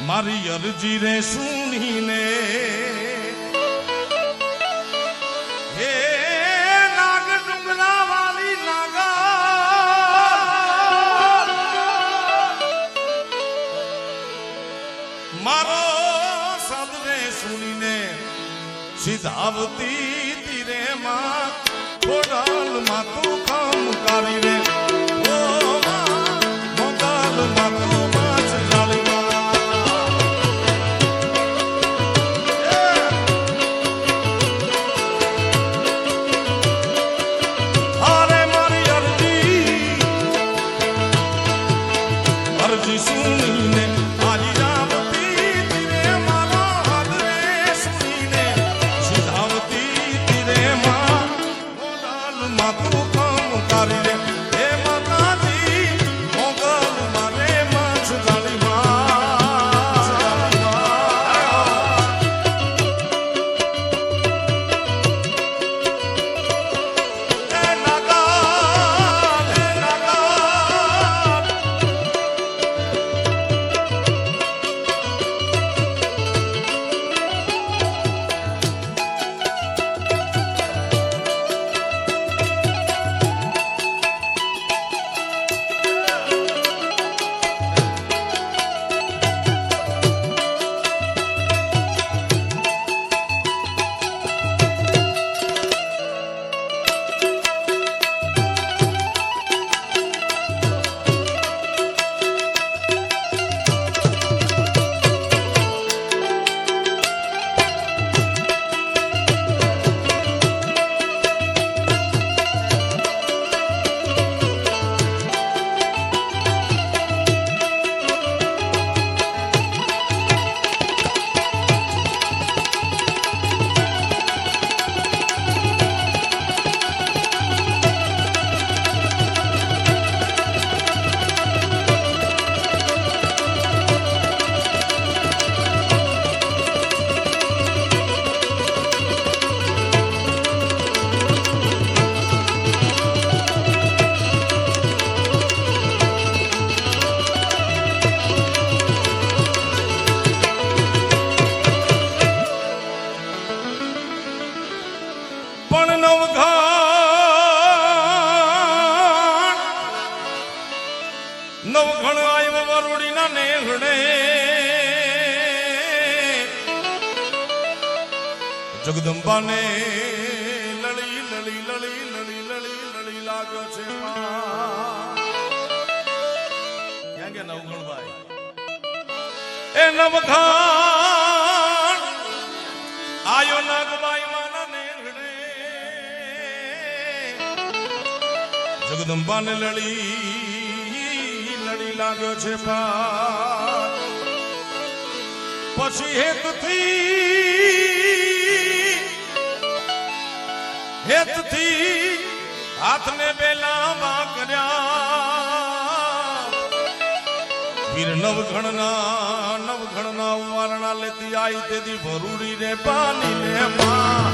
મારી અરજી રે સુનીને. હે નાગ ડુંગરા વાલી નાગા. મારો સાધને સુનીને સિધાવતી તીરે માં. ખોડાલમાં તું કામ કરી અરજી સુનીને જગદંબાને લળી લળી લળી લળી લળી લળી લાગ્યો છે. ક્યાં ગયા નવગણભાઈ? એ નવખાણ. આયો નાગબાઈ માના નેહડે જગદંબાને લળી લળી લાગ્યો છે પાર પછી હેતથી હેતથી હાથને બેલાવા કર્યા. વીર નવઘણના નવઘણના ઉવારણા લેતી આઈ તેથી ભરૂડી ને પાણી ને માં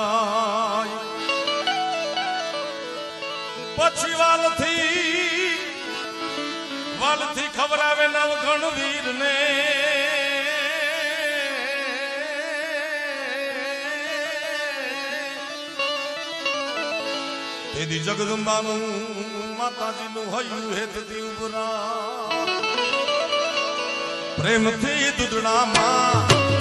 ઉભરાય પછી વાલથી વાલથી ખવડાવે નવઘણ વીરને. તેથી જગદંબાનું માતાજીનું હૈયું હેતથી ઉભરા. પ્રેમથી દૂધડામાં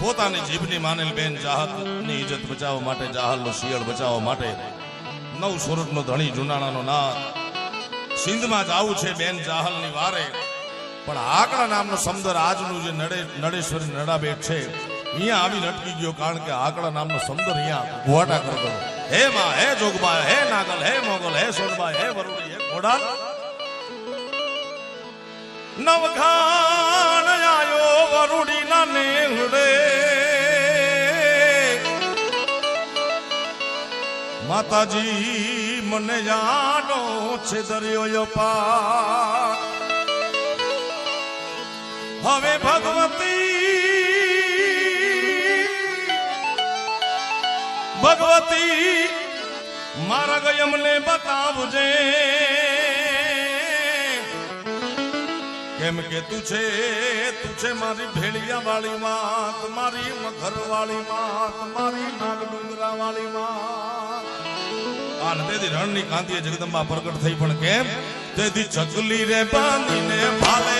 પોતાની જીભની માનેલ બેન જાહતની ઇજ્જત બચાવવા માટે, જાહલનો શિયળ બચાવવા માટે નવ સુરતનો ધણી જુનાણાનો નાથ. સિંધમાં જાવું છે બેન જાહલની વારે. પણ આકડા નામનો સમદર આજનું જે નડે, નડેશ્વરી નડાબેટ છે, અહીંયા આવી અટકી ગયો કારણ કે આકડા નામનો સમદર અહીંયા ગુવાટા કરતો હે માં, હે જોગબા હે નાગલ, હે મોગલ, હે સોનબા હે વરુડી, હે ઘોડાલ. નવઘાન આયો વરુડી ના નેહડે માતાજી, મને યાદો છે દરિયો પા હવે ભગવતી ભગવતી, મારા ગયમને બતાવજે. કેમ કે તું છે તું છે મારી ભેળિયા વાળી માત મારી મખર વાળી માત મારી નાગ ડુંગરા વાળી માત અને તેથી રણની કાંતિએ જગદંબા પ્રગટ થઈ પણ કેમ? તેથી ચકલી રે બાંધીને ભાલે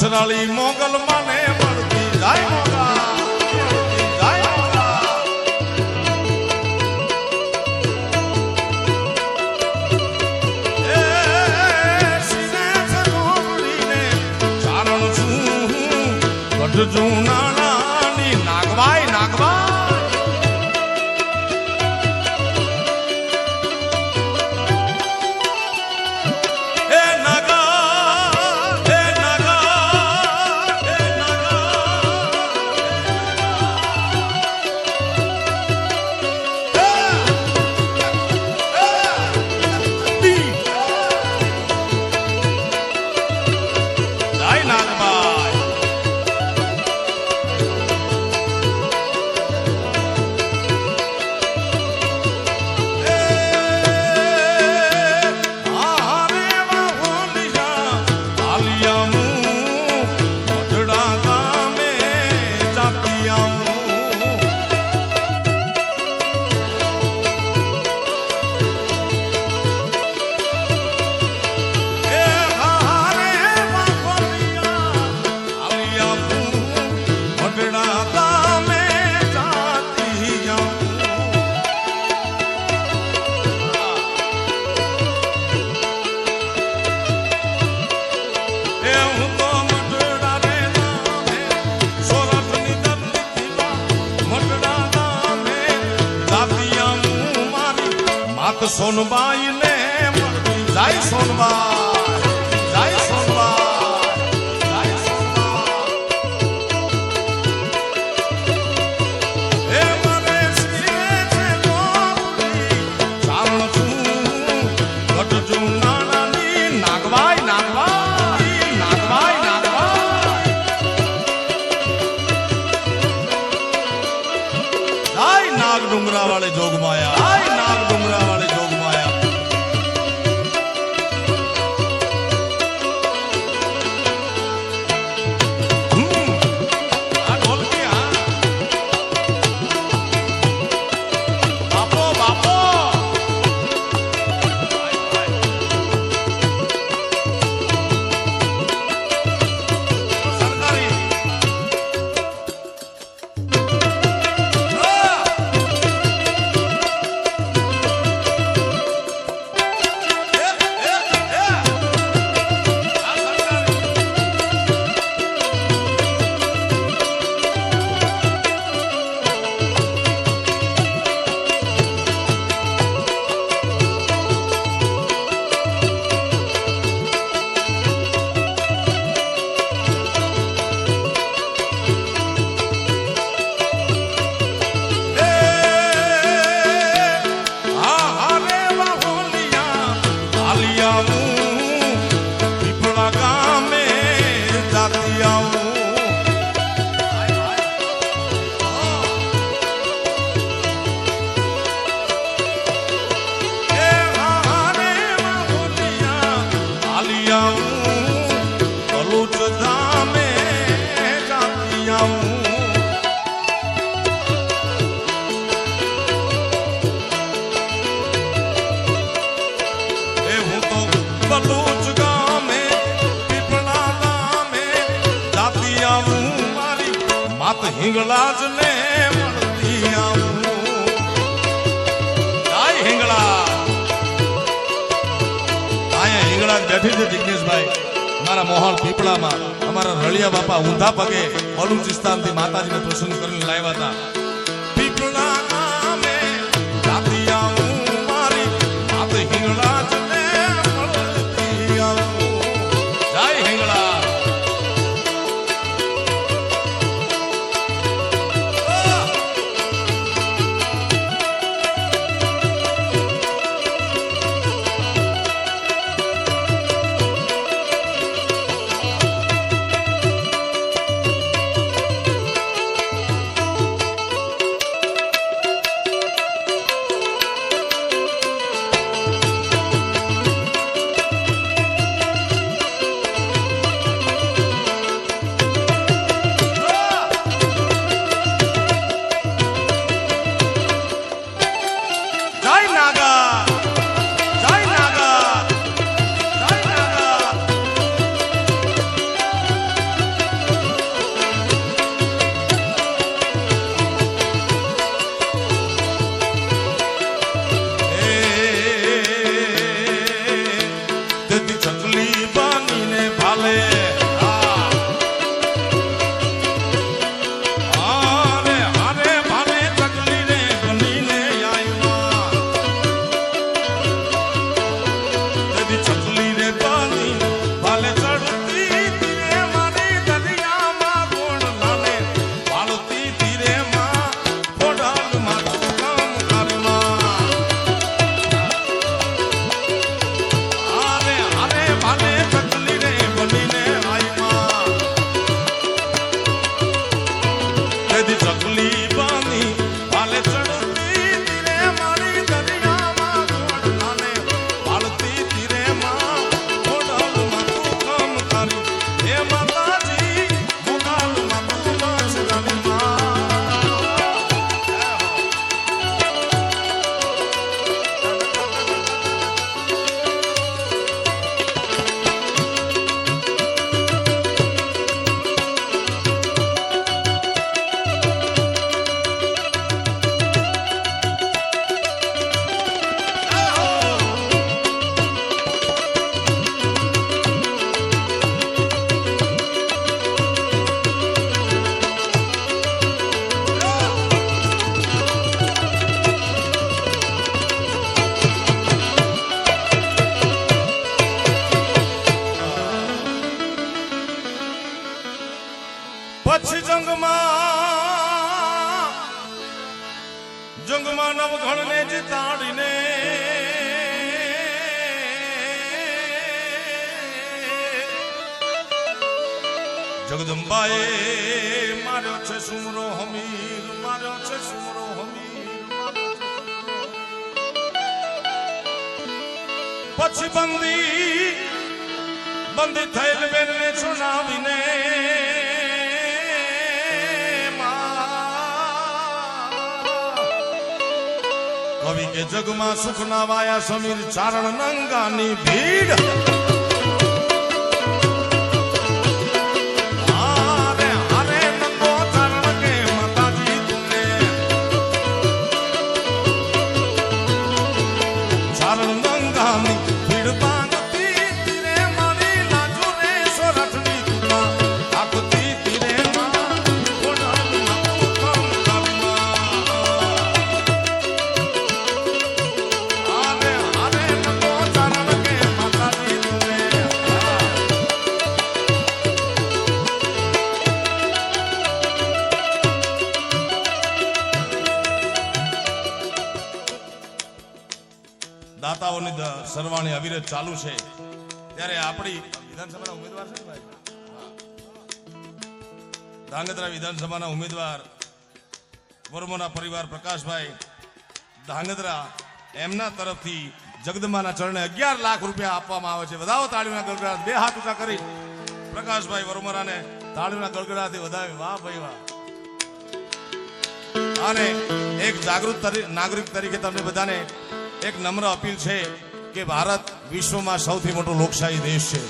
વાછરાળી મોગલ માં ઊંધા પગે બલુચિસ્તાનથી માતાજીને પ્રસન્ન કરીને લાવ્યા હતા. જગદંબાએ માર્યો છે સુમરો હમીર, માર્યો છે સુમરો હમીર. પછી બંદી બંદી થયેલ બેનને સુનાવીને કવિ કે જગમાં સુખ ના વાયા સમીર ચારણ નંગાની ભીડ ચાલુ છે. ત્યારે આપણી વિધાનસભાના ઉમેદવાર છે ભાઈ? ધાંગધ્રા વિધાનસભાના ઉમેદવાર, વર્મોના પરિવાર પ્રકાશભાઈ ધાંગધ્રા, એમના તરફથી જગદમાના ચરણે અગિયાર લાખ રૂપિયા આપવામાં આવે છે. વધાવો તાળીઓના ગળગડાટ બે હાથ ઊંચા કરી પ્રકાશભાઈ વર્મરાને તાળીઓના ગળગડાથી વધાવે. વાહ ભાઈ વાહ. અને એક જાગૃત નાગરિક તરીકે તમને બધાને એક નમ્ર અપીલ છે. કે ભારત વિશ્વમાં સૌથી મોટો લોકશાહી દેશ છે.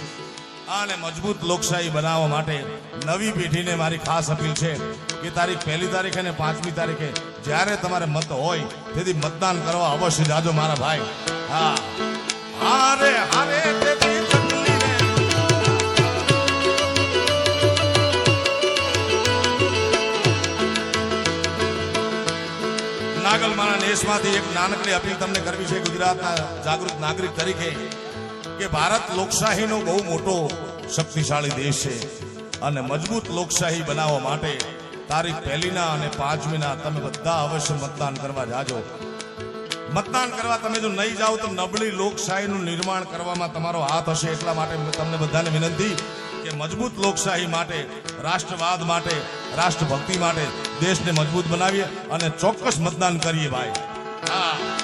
અને મજબૂત લોકશાહી બનાવવા માટે નવી પેઢીને મારી ખાસ અપીલ છે કે તારીખ પહેલી તારીખે અને પાંચમી તારીખે જ્યારે તમારે મત હોય તેથી મતદાન કરવા અવશ્ય જાજો મારા ભાઈ. હા. હારે હારે દેશમાંથી એક નાનકડી અપીલ તમને કરવી છે, ગુજરાતના જાગૃત નાગરિક તરીકે, કે ભારત લોકશાહીનો બહુ મોટો શક્તિશાળી દેશ છે અને મજબૂત લોકશાહી બનાવવા માટે તારીખ પહેલીના અને પાંચમીના તમે બધા અવશ્ય મતદાન કરવા જાજો. મતદાન કરવા તમે જો નહીં જાઓ તો નબળી લોકશાહીનું નિર્માણ કરવામાં તમારો હાથ હશે. એટલા માટે તમને બધાને વિનંતી કે મજબૂત લોકશાહી માટે, રાષ્ટ્રવાદ માટે, રાષ્ટ્રભક્તિ માટે દેશને મજબૂત બનાવીએ અને ચોક્કસ મતદાન કરીએ ભાઈ. હા.